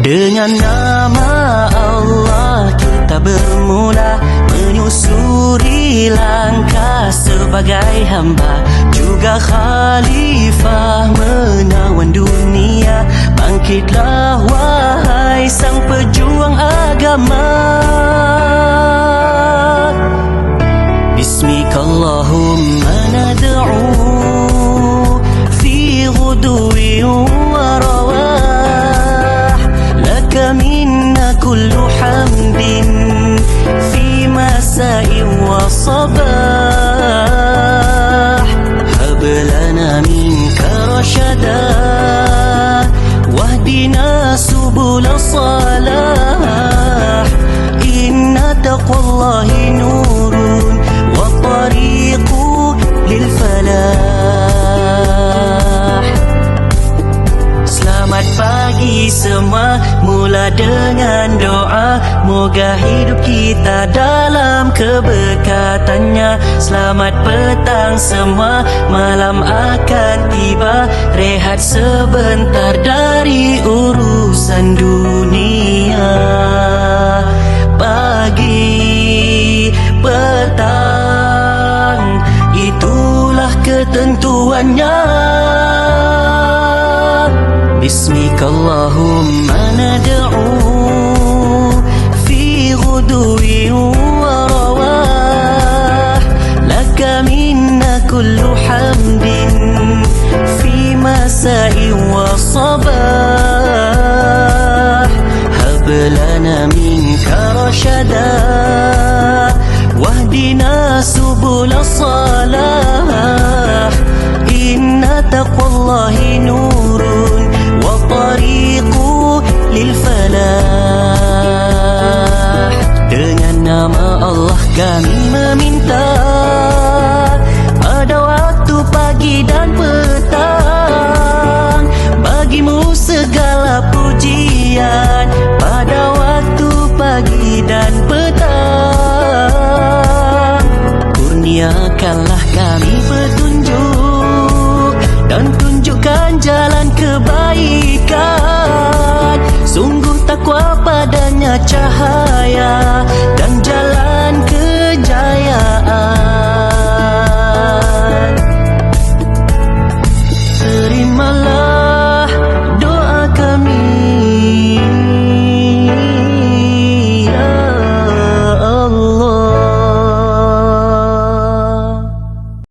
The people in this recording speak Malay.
Dengan nama Allah kita bermula Menyusuri langkah sebagai hamba Juga khalifah menawan dunia Bangkitlah wahai sang pejuang agama باسمك اللهم ندعو في غدو ورواح لنا منك رشدا. واهدنا سبل الصلاح. إن تقوى الله نور semua Mula dengan doa. Moga hidup kita dalam keberkatannya. Selamat petang semua Malam akan tiba. Rehat sebentar dari urusan dunia. Pagi petang Itulah ketentuannya باسمك اللهم ندعو في غدو ورواح لك منا كل حمد في مساء وصباح. هب لنا منك رشدا. واهدنا سبل الصلاح. إن تقوى الله نور وطريق للفلاح Dengan nama Allah kami meminta Pada waktu pagi dan petang Bagimu segala pujian Pada waktu pagi dan petang Kurniakanlah kami चाहा